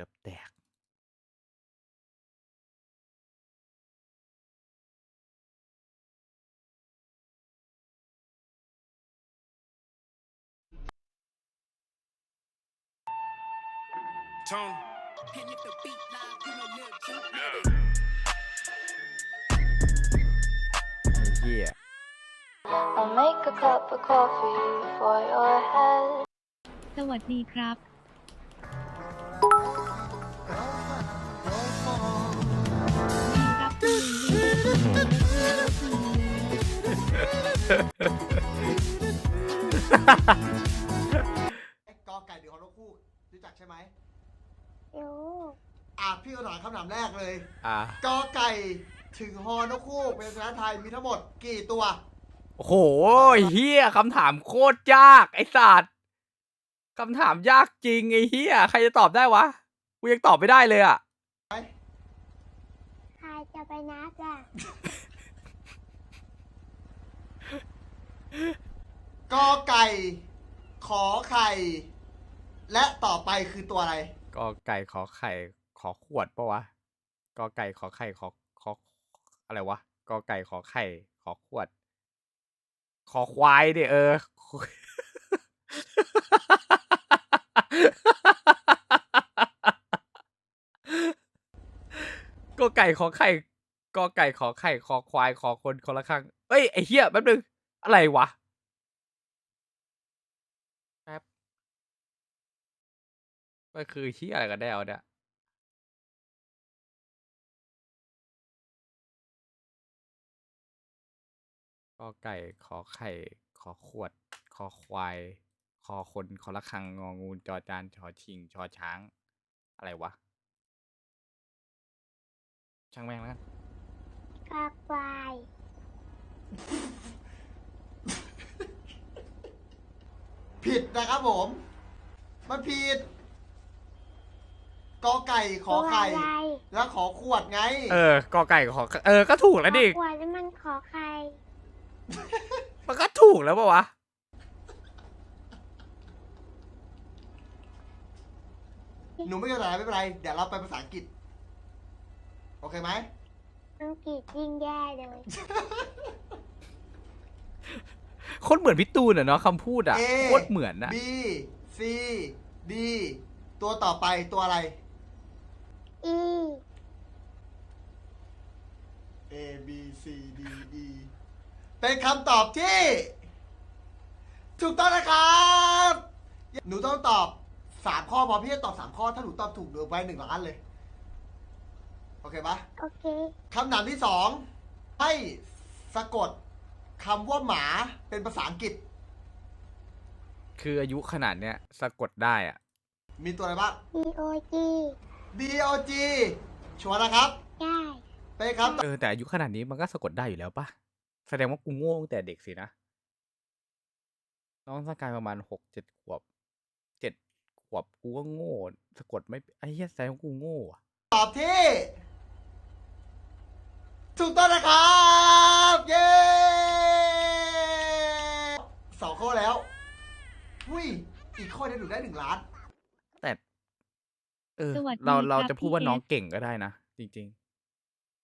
กือบแตก Tone. And if the beat live, you know Lil Juke. ไอ้เหี้ย I'll make a cup of coffee for your head. สวัสดีครับ กอไก่หรือฮอนกคู่รู้จักใช่ไหมรู้อะพี่ก็ถามคำถามแรกเลย อะกอไก่ถึงฮอนกคู่เป็นภาษาไทยมีทั้งหมดกี่ตัว โอ้โหเฮียคำถามโคตรยากไอ้สัตว์คำถามยากจริงไอ้เฮียใครจะตอบได้วะกูยังตอบไม่ได้เลยอะ ใครจะไปนับล่ะ กอไก่ ขอไข่ และต่อไปคือตัวอะไร กอไก่ขอไข่ ขอขวดปะวะกอไก่ขอไข่ขอขออะไรวะกอไก่ขอไข่ ขอขวด ขอควายดิเออ กอไก่ขอไข่กอไก่ขอไข่ขอควายขอคนคนละครั้งเอ้ยไอ้เหี้ยแป๊บนึง อะไรวะแป๊บมันคือเหี้ยอะไรกันแน่วะเนี่ยกอไก่ขอไข่ ขอขวดคอควายคอคนคอละคังงองูจอจานชอชิงชอช้าง อะไรวะ ช่างแม่งแล้วกัน กาควาย ผิดนะครับผม มันผิดกอไก่ขอไข่ตัวอะไรแล้วขอขวดไง เออกอไก่ขอเออก็ถูกแล้วดิ ขวดนี่มันขอใคร มันก็ถูกแล้วปะวะ หนูไม่เข้าใจไม่เป็นไร เดี๋ยวเราไปภาษาอังกฤษ โอเคไหม อังกฤษยิ่งแย่เลย โคตรเหมือนพี่ตูนอะเนาะคำพูดอะ A โคตรเหมือนอะ B C D ตัวต่อไปตัวอะไร อี A B C D E เป็นคำตอบที่ ถูกต้องนะครับ หนูต้องตอบสามข้อพอพี่จะตอบสามข้อ ถ้าหนูตอบถูกเหลือไว้หนึ่งล้านเลย โอเคปะโอเค คำถามที่สองให้สะกด คำว่าหมาเป็นภาษาอังกฤษ คืออายุขนาดเนี้ยสะกดได้อะมีตัวอะไรบ้าง D O G B O G ชัวร์นะครับ ได้เป็นคำเออแต่อายุขนาดนี้มันก็สะกดได้อยู่แล้วปะแสดงว่ากูโง่ตั้งแต่เด็กสินะ น้องสกายประมาณหกเจ็ดขวบเจ็ดขวบกูก็โง่ สะกดไม่ไอ้เหี้ยแสดงว่ากูโง่อะตอบที่ ถูกต้องนะครับ เย้สอง ข้อแล้วอุ้ยอีกข้อเดียวหนูได้หนึ่งล้าน แต่เออสวัสดีเราเราครับจะพูดว่าพี่น้องเอสเก่งก็ได้นะ จริง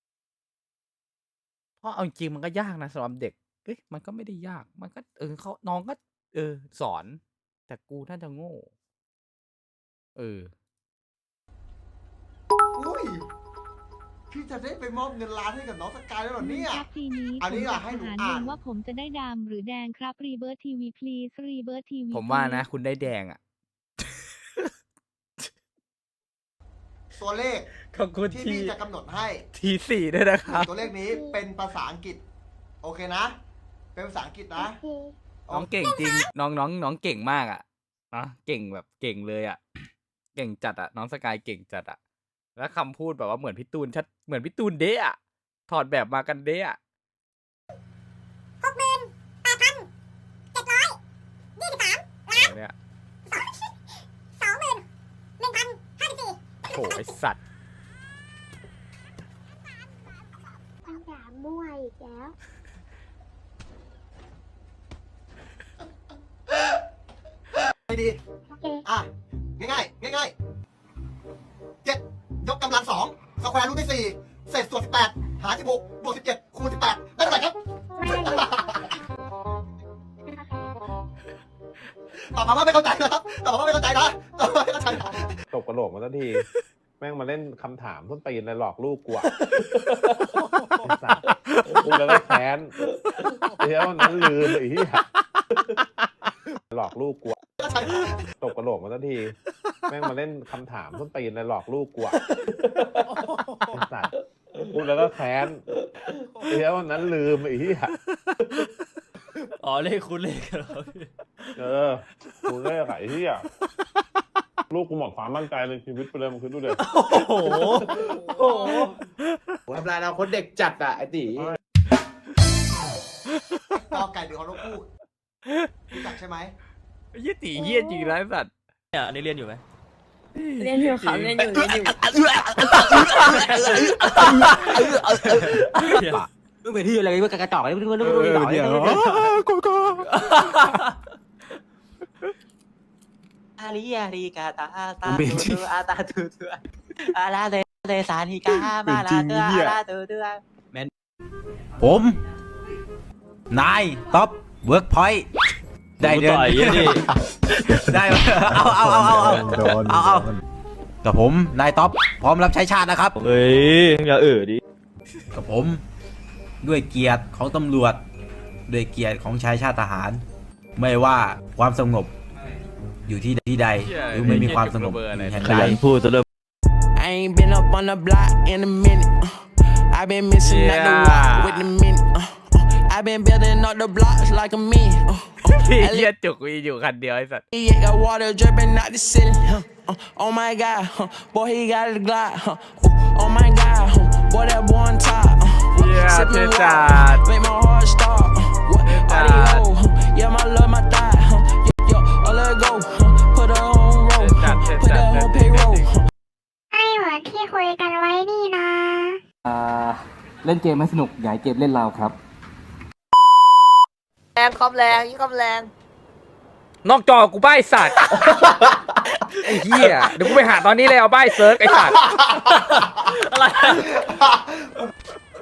ๆ เพราะเอาจริงๆมันก็ยากนะสำหรับเด็กเอ้ยมันก็ไม่ได้ยาก มันก็ เออเขาน้องก็ เออ สอน แต่กูน่าจะโง่ เออ อุ้ย พี่จะได้ไปมอบเงินล้านให้กับน้องสกายแล้วเหรอเนี่ย ครับทีนี้อันนี้ผมอะอยากให้หนูหาอ่านเงินว่าผมจะได้ดำหรือแดงครับรีเบิร์ทีวี please รีเบิร์ทีวี ผมว่านะ คุณได้แดงอะ ตัวเลขขอบคุณที่ทีพี่จะกำหนดให้ทีสี่ด้วยนะครับ ตัวเลขนี้เป็นภาษาอังกฤษ โอเคนะ เป็นภาษาอังกฤษโอนะเคน้องเก่งจริง น้องน้องน้องเก่งมากอะนะเก่งแบบเก่งเลยอะ เก่งจัดอะ น้องสกายเก่งจัดอะ แล้วคำพูดแบบว่าเหมือนพี่ตูนชัดเหมือนพี่ตูนเดะอะถอดแบบมากันเดะอะหกหมื่นแปดพันเจ็ดร้อยยี่สิบสามเนี่ยสองหมื่นหนึ่งพันห้าสิบสี่โหไอสัตว์คำถามมั่วอีกแล้วไม่ดีโอเคอะง่ายๆง่ายกำ ลังสองสแควร์รูทที่สี่เศษส่วนสิบแปดหารสิบหกบวกสิบเจ็ดคูณสิบแปดได้เท่าไหร่ครับ ตอบมาว่าไม่เข้าใจนะครับตอบมาว่าไม่เข้าใจนะตอบมาไม่เข้าใจนะตกกระโหลกมาสักที แม่งมาเล่นคำถามต้นตีนเลยหลอกลูกกูอะไอ้สัสกูแล้วก็แค้นไอ้เหี้ยวันนั้นลืมไอ้เหี้ยหลอกลูกกูอะตกกระโหลกมาสักที แม่งมาเล่นคำถามต้นตีนเลยหลอกลูกกูอะไอ้สัสกูแล้วก็แค้นไอ้เหี้ยวันนั้นลืมไอ้เหี้ยอ๋อเลขคุณเลขเหรอเออกูเลิกอะไอ้เหี้ยลูกกูหมดความมั่นใจในชีวิตไปเลยมึงคิดดูเดี๋ยวโอ้โหโอ้โหทำลายอนาคตเด็กจัดอะไอ้ตีกอไก่หรือฮอนกคู่รู้จักใช่ไหม ไอ้เหี้ยตีเหี้ยจริงนะไอ้สัตว์ เนี่ยอันนี้เรียนอยู่ไหมเรียนอยู่ครับเรียนอยู่เรียนอยู่มึงเป็นที่อะไรมึงกระจอกมึงมึงมึงมึงเดี๋ยวกูก็อาริยาริกาตาตาตูอาตาตูตูอาลาเดเดสานิกามาลาเตออาลาตูตูผม นายท็อป เวิร์กพอยต์ ได้เดือนต่อยยี่นี่ได้ไหมเอาเอาเอาเอาเอาเอาเอากับผมนายท็อปพร้อมรับใช้ชาตินะครับเฮ้ยอย่าเออดิกับผม ด้วยเกียรติของตำรวจ ด้วยเกียรติของชายชาติทหาร ไม่ว่าความสงบ อยู่ที่ที่ใดหรือไม่มีความสงบอยู่แห่งขใดยันพูดจะเริ่ม I ain't been up on the block in a minute. Uh, i been missing out the walk with the minute. Uh, uh, i been building up the blocks like a man. Uh, uh, ไอ้ I เหี้ยจุกมีอยู่คันเดียวไอ้สัตว์ Yeah, got water dripping out the ceiling. Huh? Uh, oh my god, huh? boy, he got a Glock. Huh? Ooh, oh my god, huh? boy, that boy on top. Uh, Yeah, sipping take water, that. make my heart stop. Uh, what? All these that. hoes, huh? yeah, my love, my thigh. Huh? Yo, yo, oh, let go. Huh? Put her on roll. Take that, Huh? take Put that, that take on that, payroll. take that. Huh? ให้เหมือนที่คุยกันไว้นี่นะ อ่าเล่นเกมไม่สนุกอย่าให้เกมเล่นเราครับแรงคอมแรงยิ่งคอมแรง นอกจอกูป้ายสัตว์ ไอ้เหี้ยเดี๋ยวกูไปหาตอนนี้เลยเอาป้ายเซิร์กไอ้สัตว์อะไร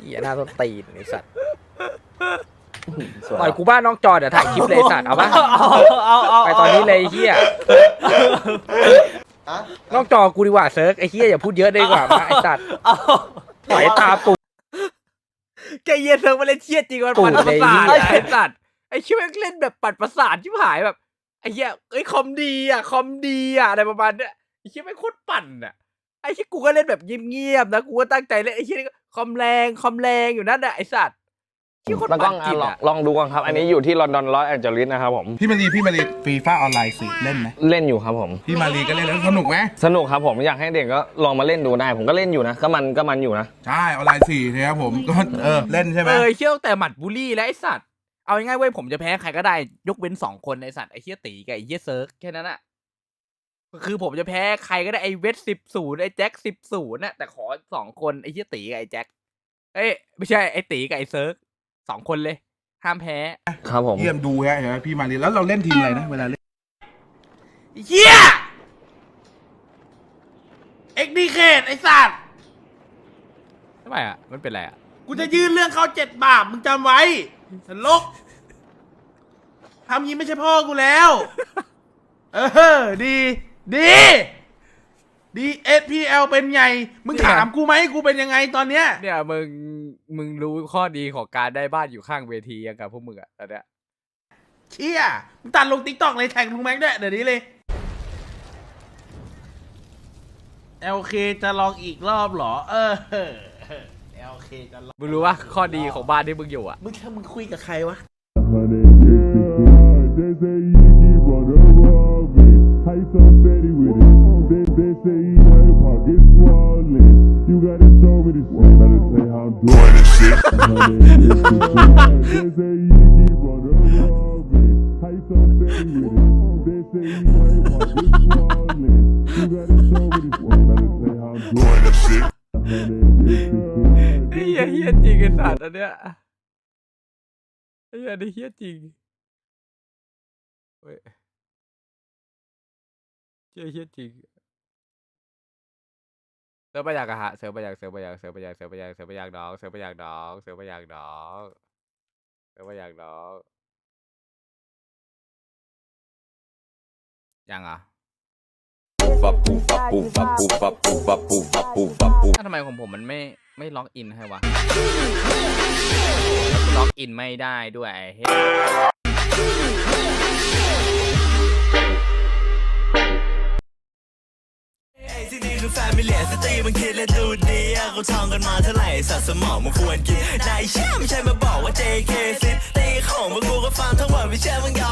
เหี้ยหน้าต้นตีนไอ้สัตว์ต่อยกูบ้านนอกจอเดี๋ยวถ่ายคลิปเลยไอ้สัตว์เอาปะเอาเอาไปตอนนี้เลยไอ้เหี้ยฮะนอกจอกูดีกว่าเซิร์กไอ้เหี้ยอย่าพูดเยอะดีกว่ามาไอ้สัตว์เอาปล่อยให้ตาปู แกเหี้ยเซิร์กมาเล่นเชี่ยจริงมันปั่นประสาทไอ้สัตว์ไอ้ เชี่ยแม่งเล่นแบบปั่นประสาทชิบหายแบบไอ้เหี้ยเอ้ยคอมดีอะคอมดีอะอะไรประมาณเนี้ยไอ้เชี่ยแม่งโคตรปั่นอะไอ้เชี่ยกูก็เล่นแบบเงียบๆนะกูก็ตั้งใจเล่นไอ้เชี่ยนี่ก็คอมแรงคอมแรงอยู่นั่นแหละไอ้สัตว์เชี่ยโคตรแล้วก็ปั่นจิตลองอะลองดูก่อนครับ อันนี้อยู่ที่ลอนดอนลอสแอนเจลิสนะครับผม พี่มารีพี่มารีฟีฟ่าออนไลน์สิเล่นไหมเล่นอยู่ครับผม พี่มารีก็เล่นแล้วสนุกไหมสนุกครับผมอยากให้เด็กก็ลองมาเล่นดูได้ ผมก็เล่นอยู่นะ ก็มันก็มันอยู่นะ ใช่ออนไลน์สี่นะครับผมก็เออเล่นใช่ไหม เออเชี่ยตั้งแต่หมัดบูลลี่แล้วไอ้สัตว์ เอาง่ายๆเว้ยผมจะแพ้ใครก็ได้ยกเว้นสองคนไอ้สัตว์ไอ้เชี่ยตีกับไอ้เชี่ยเซิร์กแค่นั้นอะคือผมจะแพ้ใครก็ได้ไอ้เวทสิบศูนย์ไอ้แจ็คสิบศูนย์น่ะแต่ขอสองคนไอ้เชี่ยตีกับไอ้แจ็คเอ้ยไม่ใช่ไอ้ตีกับไอ้เซิร์กสองคนเลยห้ามแพ้ครับผมเยี่ยมดูฮะเห็นไหมพี่มารีแล้วเราเล่นทีมอะไรนะเวลาเล่นเฮียเอ็กดีเคทไอ้สัตว์ทำไมอะมันเป็นไรอะกูจะยื่นเรื่องเขาเจ็ดบาปมึงจำไว้ สลกทำงี้ไม่ใช่พ่อกูแล้ว เออ ดี ดี ดี SPL เป็นไง มึงเนี่ยถามกูไหมกูเป็นยังไงตอนเนี้ย เนี่ยมึงมึงรู้ข้อดีของการได้บ้านอยู่ข้างเวทียังกับพวกมึงอะตอนเนี้ยเชี่ยมึงตัดลงติ๊กต็อกเลยแท็กลุงแม็กด้วยเดี๋ยวนี้เลย LK จะลองอีกรอบเหรอ เออ LK จะลองมึงรู้ว่าข้อดีของบ้านที่มึงอยู่อะ มึงถ้ามึงคุยกับใครวะไอ้เหี้ย เฮี้ยจริงไอ้สัตว์อันเนี้ยไอ้เหี้ยนี่เฮี้ยจริงเฮ้ยเฮี้ยเฮี้ยจริงเสือไปอยากอะฮะเสือไปอยากเสือไปอยากเสือไปอยากเสือไปอยากเสือไปอยากดอกเสือไปอยากดอกเสือไปอยากดอกเสือไปอยากดอกยังอะ ทำไมของผมมันไม่ไม่ล็อกอินให้วะ ล็อกอินไม่ได้ด้วยไอ้เฮ้ยที่นี่คือแฟมิเลียสตรีมันคิดและดูดีอะกูท่องกันมาเท่าไหร่สัตว์สมองมันควรกินนายเชื่อไม่ใช่มาบอกว่า JK ซิตีของมึงกูก็ฟังทั้งหมดไม่เชื่อมึงยอมไม่ดูดีไอ้บอกเจ้าของมาเทว่าทำเฮียอะไรก็ได้มันเป็นคำพูดของไอ้พวกลุง